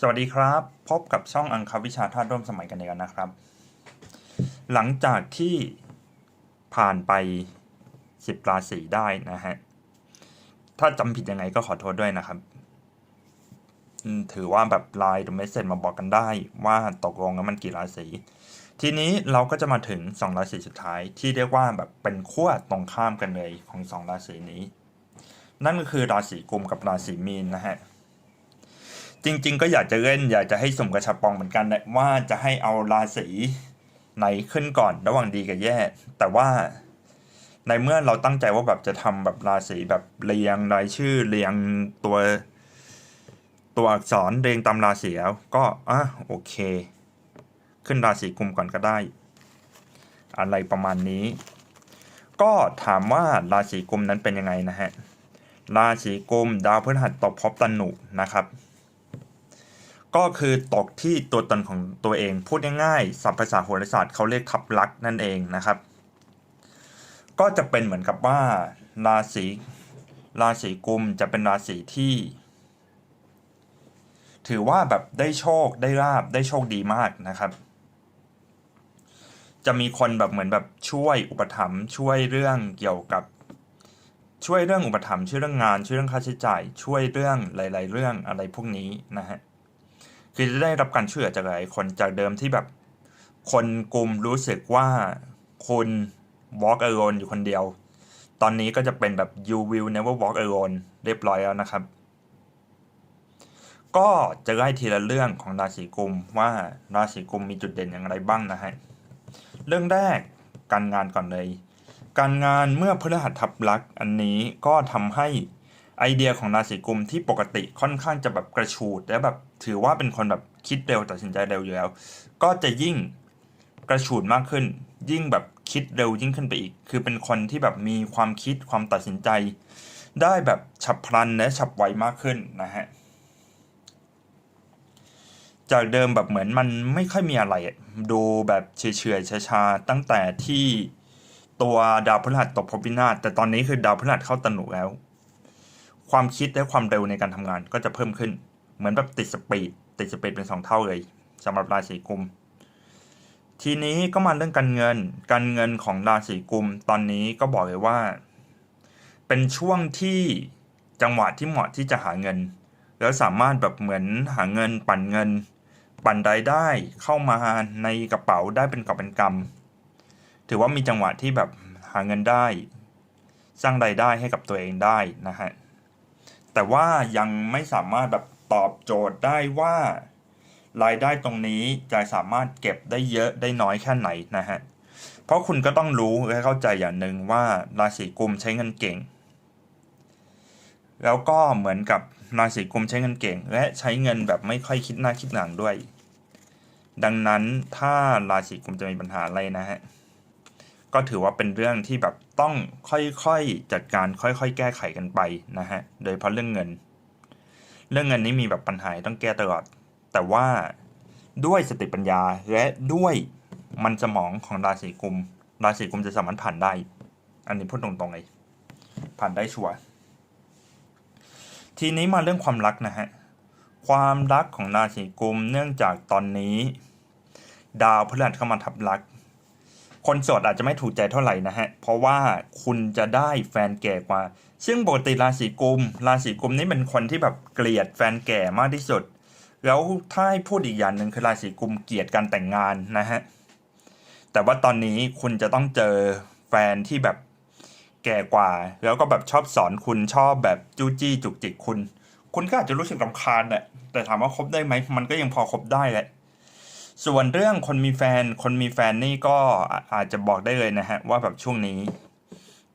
สวัสดีครับ พบกับช่องอังคาวิชาธาตุร่วมสมัยกันอีกแล้วนะครับ หลังจากที่ผ่านไปสิบราศีได้นะฮะ ถ้าจำผิดยังไงก็ขอโทษด้วยนะครับ ถือว่าแบบไลน์หรือเมสเซจมาบอกกันได้ ว่าตกลงแล้วมันกี่ราศีทีนี้เราก็จะมาถึงสองราศีสุดท้ายที่เรียกว่าแบบเป็นขั้วตรงข้ามกันเลยของสองราศีนี้ นั่นก็คือราศีกุมกับราศีมีนนะฮะ จริง ๆ ก็อยากจะเล่นอยากจะให้สมกระชับปองเหมือนกันแหละว่าจะให้เอาราศีไหนขึ้นก่อนระหว่างดีกับแย่ แต่ว่าในเมื่อเราตั้งใจว่าแบบจะทำแบบราศีแบบเรียงรายชื่อเรียงตัว ตัวอักษรเรียงตามราศีแล้วก็อะโอเค ขึ้นราศีกุมก่อนก็ได้ อะไรประมาณนี้ ก็ถามว่าราศีกุมนั้นเป็นยังไงนะฮะราศีกุมดาวพฤหัสตกภพตนุนะครับ ก็คือตกที่ตัวตนของตัวเอง พูดง่ายๆศัพท์ภาษาโหราศาสตร์เขาเรียกทับลักษ์นั่นเองนะครับ ก็จะเป็นเหมือนกับว่าราศีราศีกุมจะเป็นราศีที่ ถือว่าแบบได้โชคได้ลาบได้โชคดีมากนะครับ จะมีคนแบบเหมือนแบบช่วยอุปถัมภ์ช่วยเรื่องเกี่ยวกับช่วยเรื่องอุปถัมภ์ช่วยเรื่องงานช่วยเรื่องค่าใช้จ่าย ช่วยเรื่องหลาย ๆ เรื่องอะไรพวกนี้นะฮะ คือจะได้รับการช่วยเหลือจากหลายคนจากเดิมที่แบบ คนกลุ่มรู้สึกว่าคุณ walk alone อยู่คนเดียว ตอนนี้ก็จะเป็นแบบ you will never walk alone เรียบร้อยแล้วนะครับ ก็จะไล่ทีละเรื่องของราศีกุมว่าราศีกุมมีจุดเด่นอย่างไรบ้างนะฮะ เรื่องแรกการงานก่อนเลย การงานเมื่อพฤหัสทับลักอันนี้ก็ทำให้ไอเดียของราศีกุมที่ปกติค่อนข้างจะแบบกระชูดและแบบ ถือว่าเป็นคนแบบคิดเร็วตัดสินใจเร็วอยู่แล้ว ก็จะยิ่งกระชูดมากขึ้น ยิ่งแบบคิดเร็วยิ่งขึ้นไปอีก คือเป็นคนที่แบบมีความคิดความตัดสินใจ ได้แบบฉับพลันและฉับไวมากขึ้นนะฮะจากเดิมแบบเหมือนมันไม่ค่อยมีอะไรดูแบบเฉยๆช้าๆตั้งแต่ที่ตัวดาวพฤหัสตกภพวินาศแต่ตอนนี้คือดาวพฤหัสเข้าตนุแล้ว ความคิดและความเร็วในการทำงานก็จะเพิ่มขึ้น เหมือนแบบติดสปีดติดสปีดเป็นสองเท่าเลยสำหรับราศีกุม ทีนี้ก็มาเรื่องการเงิน การเงินของราศีกุมตอนนี้ก็บอกเลยว่า เป็นช่วงที่จังหวะที่เหมาะที่จะหาเงิน แล้วสามารถแบบเหมือนหาเงินปั่นเงิน ปั่นรายได้เข้ามาในกระเป๋าได้เป็นกอบเป็นกำถือว่ามีจังหวะที่แบบหาเงินได้ สร้างรายได้ให้กับตัวเองได้นะฮะแต่ว่ายังไม่สามารถแบบ ตอบโจทย์ได้ว่า รายได้ตรงนี้จะสามารถเก็บได้เยอะได้น้อยแค่ไหนนะฮะเพราะคุณก็ต้องรู้และเข้าใจอย่างหนึ่งว่าราศีกุมใช้เงินเก่ง แล้วก็เหมือนกับราศีกุมใช้เงินเก่ง และใช้เงินแบบไม่ค่อยคิดหน้าคิดหลังด้วย ดังนั้นถ้าราศีกุมจะมีปัญหาอะไรนะฮะก็ถือว่าเป็นเรื่องที่แบบต้องค่อยๆจัดการค่อยๆ แก้ไขกันไปนะฮะ โดยเฉพาะเรื่องเงิน เรื่องเงินนี้มีแบบปัญหาต้องแก้ตลอด แต่ว่าด้วยสติปัญญาและด้วยมันสมองของราศีกุม ราศีกุมจะสามารถผ่านได้ อันนี้พูดตรงๆเลยผ่านได้ชัวร์ทีนี้มาเรื่องความรักนะฮะ ความรักของราศีกุมเนื่องจากตอนนี้ ดาวพฤหัสเข้ามาทับลัก คนโสดอาจจะไม่ถูกใจเท่าไหร่นะฮะ เพราะว่าคุณจะได้แฟนแก่กว่า ซึ่งปกติราศีกุม ราศีกุมนี่เป็นคนที่แบบเกลียดแฟนแก่มากที่สุด แล้วถ้าให้พูดอีกอย่างหนึ่งคือราศีกุมเกลียดการแต่งงานนะฮะ แต่ว่าตอนนี้คุณจะต้องเจอแฟนที่แบบแก่กว่า แล้วก็แบบชอบสอนคุณชอบแบบจู้จี้จุกจิกคุณ คุณก็อาจจะรู้สึกรำคาญแหละ แต่ถามว่าคบได้ไหม มันก็ยังพอคบได้แหละ ส่วนเรื่องคนมีแฟน คนมีแฟนนี่ก็อาจจะบอกได้เลยนะฮะว่าแบบช่วงนี้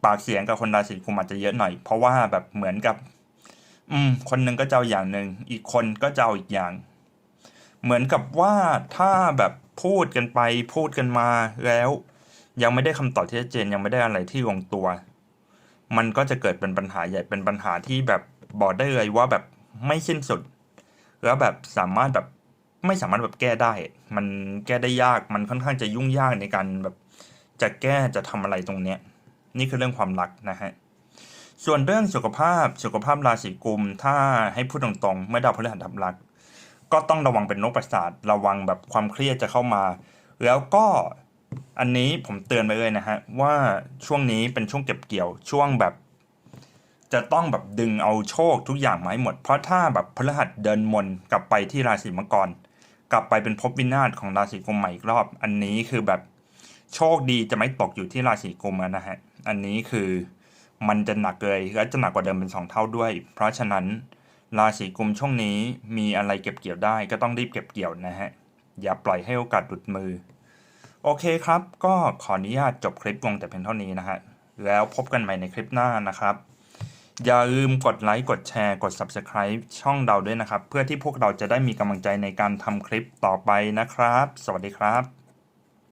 ปากเสียงกับคนราศีกุมอาจจะเยอะหน่อย เพราะว่าแบบเหมือนกับ อืม คนหนึ่งก็เจะเอาอย่างหนึ่งอีกคนก็เจะเอาอีกอย่าง เหมือนกับว่าถ้าแบบพูดกันไปพูดกันมาแล้ว ยังไม่ได้คำตอบที่ชัดเจนยังไม่ได้อะไรที่ลงตัว มันก็จะเกิดเป็นปัญหาใหญ่เป็นปัญหาที่แบบบอกได้เลยว่าแบบไม่สิ้นสุด แล้วแบบสามารถแบบ ไม่สามารถแบบแก้ได้ มันแก้ได้ยาก มันค่อนข้างจะยุ่งยากในการแบบจะแก้จะทำอะไรตรงเนี้ย นี่คือเรื่องความรักนะฮะ ส่วนเรื่องสุขภาพ สุขภาพราศีกุม ถ้าให้พูดตรงๆ เมื่อดาวพฤหัสทับลักษณ์ก็ต้องระวังเป็นโรคประสาท ระวังแบบความเครียดจะเข้ามา แล้วก็อันนี้ผมเตือนไปเลยนะฮะ ว่าช่วงนี้เป็นช่วงเก็บเกี่ยว ช่วงแบบจะต้องแบบดึงเอาโชคทุกอย่างมาให้หมด เพราะถ้าแบบพฤหัสเดินมนกลับไปที่ราศีมังกร กลับไปเป็นภพวินาศของราศีกุมใหม่อีกรอบ อันนี้คือแบบโชคดีจะไม่ตกอยู่ที่ราศีกุมนะฮะ อันนี้คือมันจะหนักเลยและจะหนักกว่าเดิมเป็นสองเท่าด้วย เพราะฉะนั้นราศีกุมช่วงนี้มีอะไรเก็บเกี่ยวได้ก็ต้องรีบเก็บเกี่ยวนะฮะ อย่าปล่อยให้โอกาสหลุดมือ โอเคครับ ก็ขออนุญาตจบคลิปลงแต่เพียงเท่านี้นะฮะ แล้วพบกันใหม่ในคลิปหน้านะครับ อย่าลืมกดไลค์ กดแชร์ กด Subscribe ช่องเราด้วยนะครับ เพื่อที่พวกเราจะได้มีกำลังใจในการทำคลิปต่อไปนะครับ สวัสดีครับ